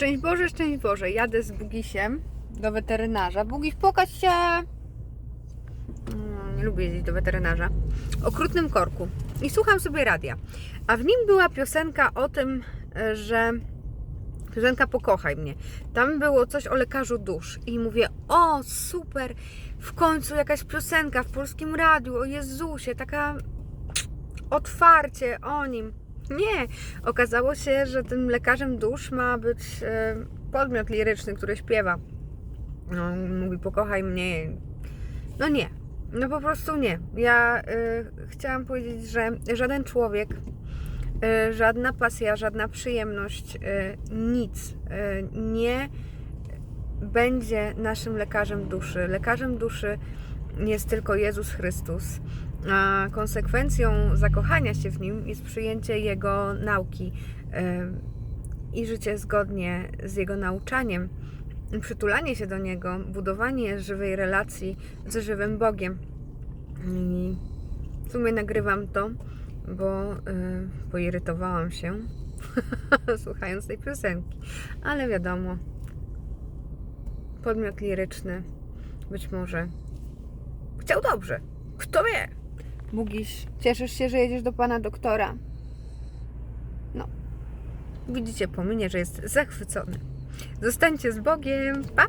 Szczęść Boże, szczęść Boże. Jadę z Bugisiem do weterynarza. Bugis, pokaż się! Mm, Nie lubię jeździć do weterynarza. Okrutnym korku. I słucham sobie radia. A w nim była piosenka o tym, e, że piosenka Pokochaj mnie. Tam było coś o lekarzu dusz. I mówię, o super, w końcu jakaś piosenka w polskim radiu o Jezusie, taka otwarcie o nim. Nie, okazało się, że tym lekarzem dusz ma być e, podmiot liryczny, który śpiewa. No, mówi, pokochaj mnie. No nie, no po prostu nie. Ja e, chciałam powiedzieć, że żaden człowiek, e, żadna pasja, żadna przyjemność, e, nic e, nie będzie naszym lekarzem duszy. Lekarzem duszy jest tylko Jezus Chrystus. A konsekwencją zakochania się w nim jest przyjęcie Jego nauki i życie zgodnie z Jego nauczaniem, przytulanie się do Niego, budowanie żywej relacji ze żywym Bogiem. I w sumie nagrywam to, bo e, poirytowałam się słuchając tej piosenki, ale wiadomo, podmiot liryczny być może chciał dobrze. Kto wie? Bugiś, cieszysz się, że jedziesz do pana doktora? No, widzicie po mnie, że jest zachwycony. Zostańcie z Bogiem. Pa!